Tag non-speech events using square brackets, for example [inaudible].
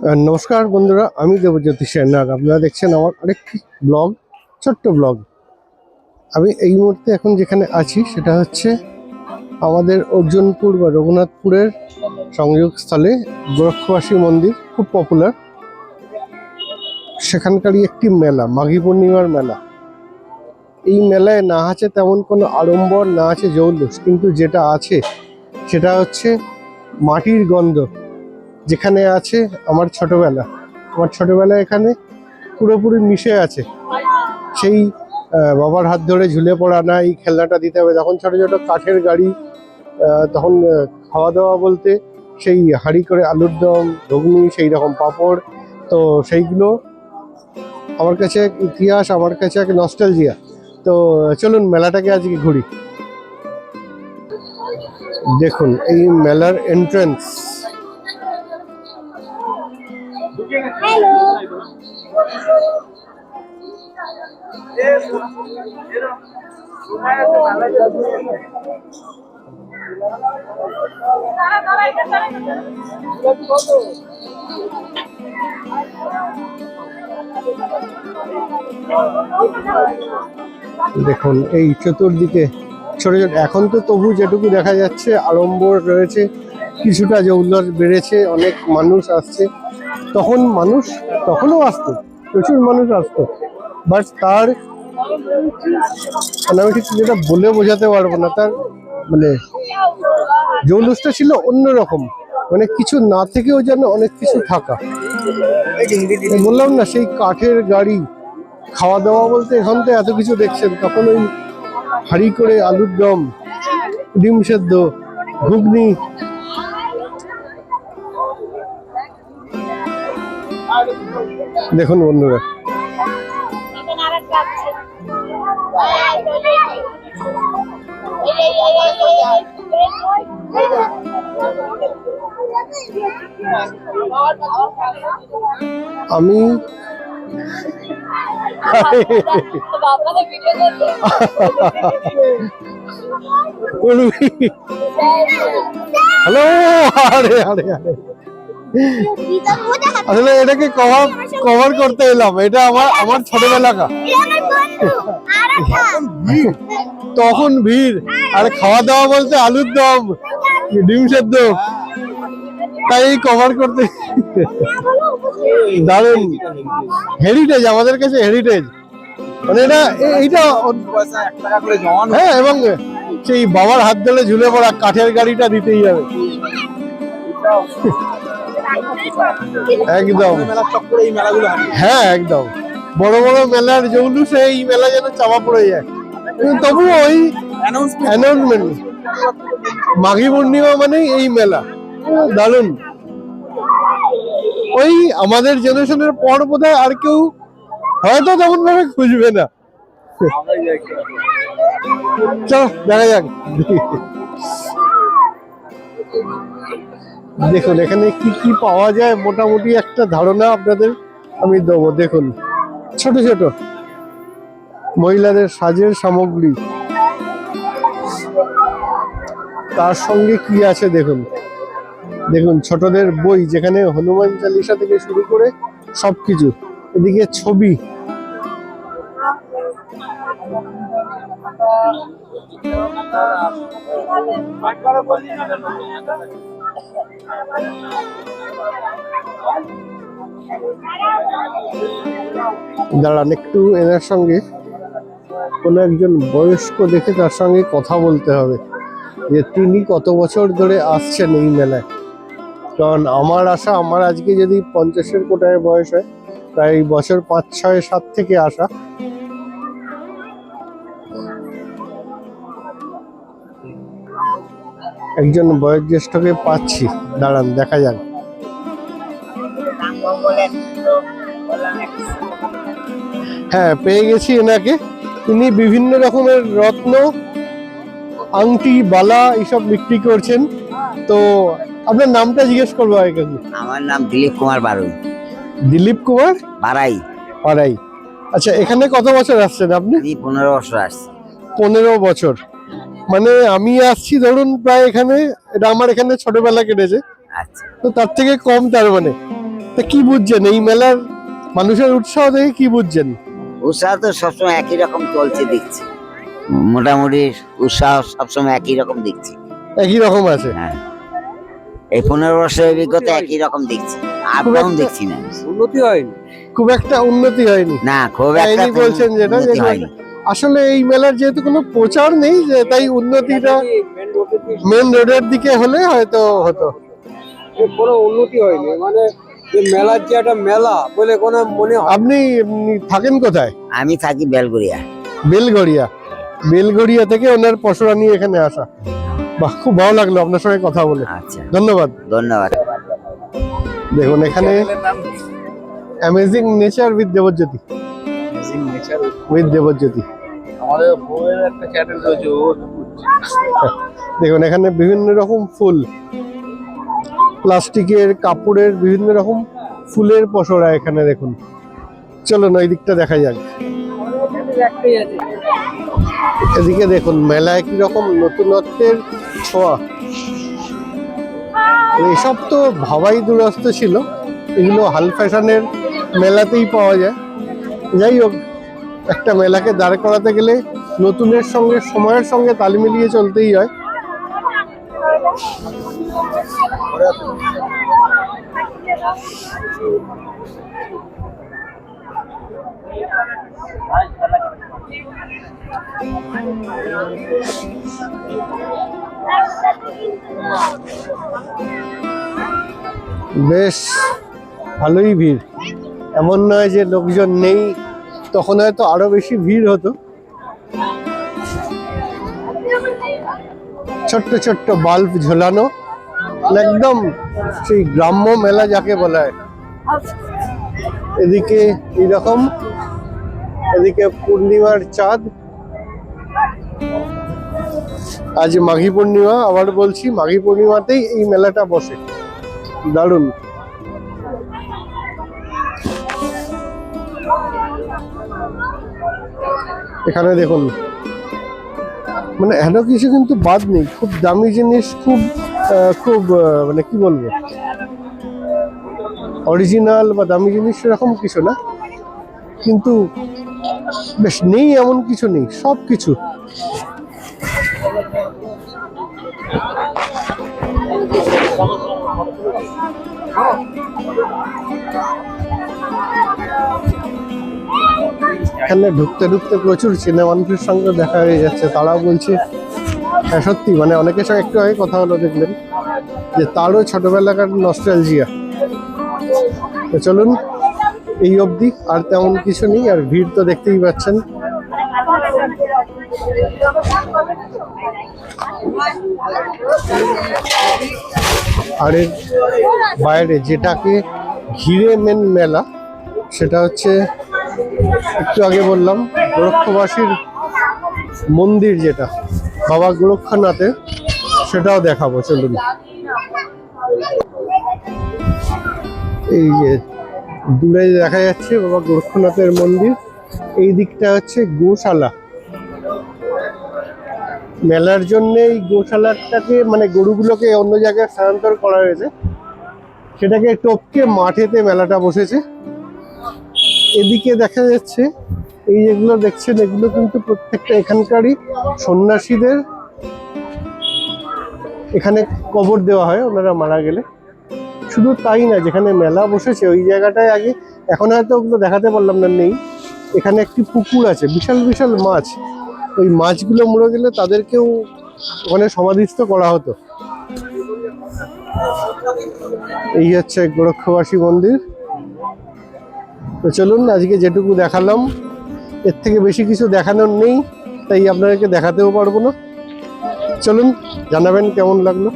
নমস্কার বন্ধুরা, আমি দেবজ্যোতি সেনার আপনারা দেখছেন আমার আরেকটি ব্লগ, ছোট্ট ব্লগ। আমি এই মুহূর্তে এখন যেখানে আছি, সেটা হচ্ছে আমাদের অর্জুনপুর বা রঘুনাথপুরের সংযোগস্থলে গোরক্ষবাসী মন্দির, খুব পপুলার সেখানকারই একটি মেলা, মাঘী পূর্ণিমার মেলা। এই মেলায় না আছে তেমন কোনো আড়ম্বর, না আছে জৌলুস, কিন্তু যেটা আছে, সেটা হচ্ছে মাটির গন্ধ। যেখানে আছে আমার ছোটবেলা। আমার ছোটবেলা এখানে পুরোপুরি মিশে আছে। সেই বাবার হাত ধরে ঝুলে পড়া না, এই খেলনাটা দিতে হবে। তখন ছোট ছোট কাঠের গাড়ি তখন খাওয়া দাওয়া বলতে সেই হাঁড়ি করে আলুর দম, ঘুগনি সেই রকম পাঁপড়। তো সেইগুলো আমার কাছে এক ইতিহাস, আমার কাছে এক নস্টালজিয়া তো চলুন মেলাটাকে আজকে ঘুরি। দেখুন, এই মেলার এন্ট্রান্স দেখুন, এই চতুর্দিকে ছোট ছোট এখন তো তবু যেটুকু দেখা যাচ্ছে, আড়ম্বর রয়েছে, কিছুটা জৌলস বেড়েছে, অনেক মানুষ আসছে। তখন মানুষ তখনও আসতো, প্রচুর মানুষ আসতো। বাট তার মানে আমি ঠিক যেটা বলে বোঝাতে পারব না, তার মানে জৌলুসটা ছিল অন্যরকম। মানে কিছু না থেকেও যেন অনেক কিছু থাকা। বললাম না, সেই কাঠের গাড়ি খাওয়া দাওয়া বলতে এখন তো এত কিছু দেখছেন, তখন ওই হাঁড়ি করে আলুর দম, ডিম সেদ্ধ, ঘুগনি। দেখুন বন্ধুরা। আমি হ্যালো আরে আরে আরে। আসলে এটাকে কভার কভার করতে এলাম। এটা আমার আমার ছোটবেলাকা তখন ভিড়। আর খাওয়া দাওয়া বলতে আলুর দম ডিম সেদ্ধ। তাই কভার করতে দারুণ। হেরিটেজ আমাদের কাছে হেরিটেজ মানে এটা এইটা হ্যাঁ এবং সেই বাবার হাত ধরে ঝুলে পড়া কাঠের গাড়িটা দিতেই হবে। একদম। হ্যাঁ একদম। বড় বড় মেলার জৌলুসে এই মেলা যেন চাপা পড়ে যায়। কিন্তু তবুও ওই অ্যানাউন্সমেন্ট মাঘী পূর্ণিমা মানেই এই মেলা। দারুণ। ওই আমাদের জেনারেশনের পর বোধহয় আর কেউ হয়তো তেমন ভাবে খুঁজবে না। চলো দেখা যাক। দেখুন এখানে কি কি পাওয়া যায়? মোটামুটি একটা ধারণা আপনাদের আমি দেবো। দেখুন। ছোট ছোট। মহিলাদের সাজের সামগ্রী। তার সঙ্গে কি আছে দেখুন। দেখুন, ছোটদের বই যেখানে হনুমান চালিসা থেকে শুরু করে সবকিছু। এদিকে ছবি। দাঁড়ান, একটু এনার সঙ্গে কোনো একজন বয়স্ক দেখে তার সঙ্গে কথা বলতে হবে যে তিনি কত বছর ধরে আসছেন এই মেলায়। কারণ আমার আশা, আমার আজকে যদি পঞ্চাশের কোটায় বয়স হয় প্রায় বছর পাঁচ, ছয়, সাত থেকে আসা। একজন বয়োজ্যেষ্ঠকে পাচ্ছি। দাঁড়ান, দেখা যাক। হ্যাঁ পেয়ে গেছি এনাকে। তিনি বিভিন্ন রকমের রত্ন আংটি বালা এইসব বিক্রি করছেন। তো আপনার নামটা জিজ্ঞেস করব আগে। আমার নাম দিলীপ কুমার বারুই। দিলীপ কুমার? বারাই। পাড়াই আচ্ছা এখানে কত বছর আসছেন আপনি? পনেরো বছর আসছি। পনেরো বছর। মানে আমি আসছি ধরুন প্রায় এখানে এটা আমার এখানে ছোটবেলা কেটেছে। আচ্ছা। তো তার থেকে কম তার মানে। তা কি বুঝছেন? এই মেলার মানুষের উৎসাহ দেখে কি বুঝছেন? উৎসাহ তো সবসময় একই রকম চলছে দেখছি। মোটামুটি উৎসাহ সবসময় একই রকম দেখছি। একই রকম আছে? হ্যাঁ। এই পনেরো বছরের অভিজ্ঞতা একই রকম দেখছি। খুব দেখছি না। উন্নতি হয়নি? খুব একটা উন্নতি হয়নি। না খুব একটা বলছেন যেটা হয়নি। আসলে এই মেলার যেহেতু কোনো প্রচার নেই যে তাই উন্নতিটা মেন রোডের দিকে? হলে হয়তো হতো। কোনো উন্নতি হয়নি। মানে যে মেলার যে একটা মেলা বলে কোনো মনে হয় আপনি থাকেন কোথায়? আমি থাকি বেলগুড়িয়া। বেলগড়িয়া? বেলগড়িয়া থেকে ওনার পশরা নিয়ে এখানে আসা। বাহ খুব ভালো লাগল আপনার সঙ্গে কথা বলে। আচ্ছা। ধন্যবাদ। ধন্যবাদ। দেখুন এখানে amazing nature with Debjyoti with Debjyoti আমাদের বউয়ের একটা চ্যানেল রয়েছে [laughs] দেখুন এখানে বিভিন্ন রকম ফুল। প্লাস্টিকের কাপড়ের বিভিন্ন রকম ফুলের পসরা এখানে দেখুন। চলুন ওই দিকটা দেখা যাক। এদিকে দেখুন, মেলায় কি রকম নতুনত্বের ছোঁয়া। এসব তো ভাবাই দুরস্ত ছিল। এগুলো হাল ফ্যাশনের মেলাতেই পাওয়া যায়। যাই হোক, একটা মেলাকে দাঁড় করাতে গেলে নতুনের সঙ্গে, সময়ের সঙ্গে তাল মিলিয়ে চলতেই হয়। বেশ, ভালোই ভিড়। এমন নয় যে লোকজন নেই, তখন হয়তো আরও বেশি ভিড় হতো। ছোট্ট ছোট্ট বাল্ব ঝোলানো। একদম সেই গ্রাম্য মেলা যাকে বলা। হয় এদিকে এইরকম, এদিকে পূর্ণিমার চাঁদ। আজ মাঘী পূর্ণিমা, আবার বলছি মাঘী পূর্ণিমাতেই এই মেলাটা বসে। দারুণ। এখানে দেখুন মানে এত কিছু কিন্তু বাদ নেই। খুব দামি জিনিস, খুব খুব মানে কি বলব? অরিজিনাল বা দামি জিনিস সেরকম কিছু না। কিন্তু বেশ নেই এমন কিছু নেই, সব কিছু। এখানে ঢুকতে ঢুকতে প্রচুর চেনা মানুষের সঙ্গে দেখা হয়ে যাচ্ছে। তারাও বলছে হ্যাঁ সত্যি মানে অনেকের সঙ্গে একটু আগে কথা হলো, দেখলেন। যে তারও ছোটবেলাকার নস্টালজিয়া তো চলুন, এই অবধি আর তেমন কিছু নেই, আর ভিড় তো দেখতেই পাচ্ছেন। আর এর বাইরে যেটাকে ঘিরে মেন মেলা, সেটা হচ্ছে, একটু আগে বললাম, গোরক্ষবাসীর মন্দির যেটা, বাবা গোরক্ষনাথের সেটাও দেখাবো, চলুন। এই যে দূরে দেখা যাচ্ছে বাবা গোরক্ষনাথের মন্দির। এই দিকটা হচ্ছে গোশালা। মেলার জন্য এই গোশালাটাকে মানে গরুগুলোকে অন্য জায়গায় স্থানান্তর করা হয়েছে। সেটাকে টপকে মাঠেতে মেলাটা বসেছে। এদিকে দেখা যাচ্ছে, এই যেগুলো দেখছেন, এগুলো কিন্তু প্রত্যেকটা এখানকারই সন্ন্যাসীদের। এখানে কবর দেওয়া হয়, ওনারা মারা গেলে। শুধু তাই না, যেখানে মেলা বসেছে ওই জায়গাটায় আগে এখন হয়তো দেখাতে পারলাম না, নেই। এখানে একটি পুকুর আছে, বিশাল বিশাল মাছ। ওই মাছগুলো মরে গেলে তাদেরকেও ওখানে সমাধিস্থ করা হতো। এই হচ্ছে গোরক্ষবাসী মন্দির। তো চলুন, আজকে যেটুকু দেখালাম, এর থেকে বেশি কিছু দেখানোর নেই, তাই আপনাদেরকে দেখাতেও পারব না। চলুন, জানাবেন কেমন লাগল।